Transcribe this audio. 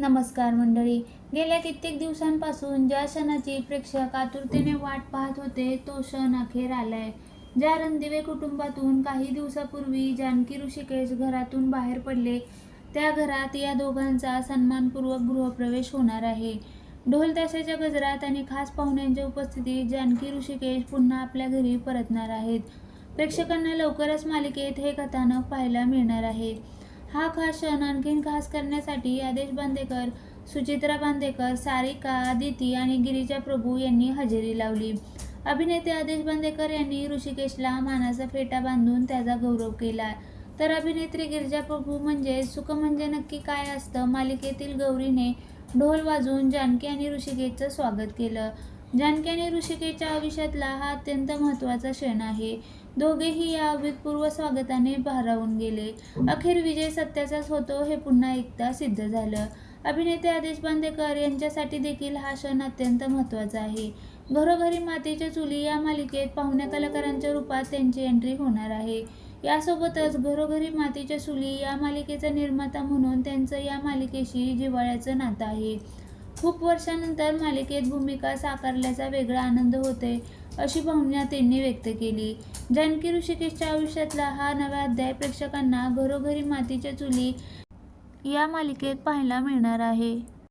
नमस्कार मंडळी. गेल्या कित्येक दिवसांपासून ज्या क्षणाची प्रेक्षक आतुरतेने वाट पाहत होते तो क्षण अखेर आलाय. ज्या रणदिवे कुटुंबातून काही दिवसापूर्वी जानकी ऋषिकेश घरातून बाहेर पडले त्या घरात या दोघांचा सन्मानपूर्वक गृहप्रवेश होणार आहे. ढोलताशाच्या गजरात आणि खास पाहुण्यांच्या उपस्थितीत जानकी ऋषिकेश पुन्हा आपल्या घरी परतणार आहेत. प्रेक्षकांना लवकरच मालिकेत हे कथानक पाहायला मिळणार आहे. हा खास क्षण आणखीन खास करण्यासाठी आदेश बांदेकर सुचित्रा बांदेकर सारिका आदिती आणि गिरीजा प्रभू यांनी हजेरी लावली. अभिनेते आदेश बांदेकर यांनी ऋषिकेशला मानाचा फेटा बांधून त्याचा गौरव केला. तर अभिनेत्री गिरिजा प्रभू म्हणजे सुख म्हणजे नक्की काय असतं? मालिकेतील गौरीने ढोल वाजवून जानकी आणि ऋषिकेशचं स्वागत केलं. जानक्याने ऋषिकेच्या आयुष्यातला हा अत्यंत महत्त्वाचा क्षण आहे. दोघेही या अभूतपूर्व स्वागताने भारावून गेले. अखेर विजय सत्याचाच होतो हे पुन्हा एकदा सिद्ध झालं. अभिनेते आदेश बांदेकर यांच्यासाठी देखील हा क्षण अत्यंत महत्त्वाचा आहे. घरोघरी मातीच्या चुली या मालिकेत पाहुण्या कलाकारांच्या रूपात त्यांची एंट्री होणार आहे. यासोबतच घरोघरी मातीच्या चुली या मालिकेचा निर्माता म्हणून त्यांचं या मालिकेशी जिव्हाळ्याचं नातं आहे. खूप वर्षानंतर मालिकेत भूमिका साकारल्याचा वेगळा आनंद होते अशी भावना त्यांनी व्यक्त केली. जानकी ऋषिकेशच्या आयुष्यातला हा नवा अध्याय प्रेक्षकांना घरोघरी मातीच्या चुली या मालिकेत पाहायला मिळणार आहे.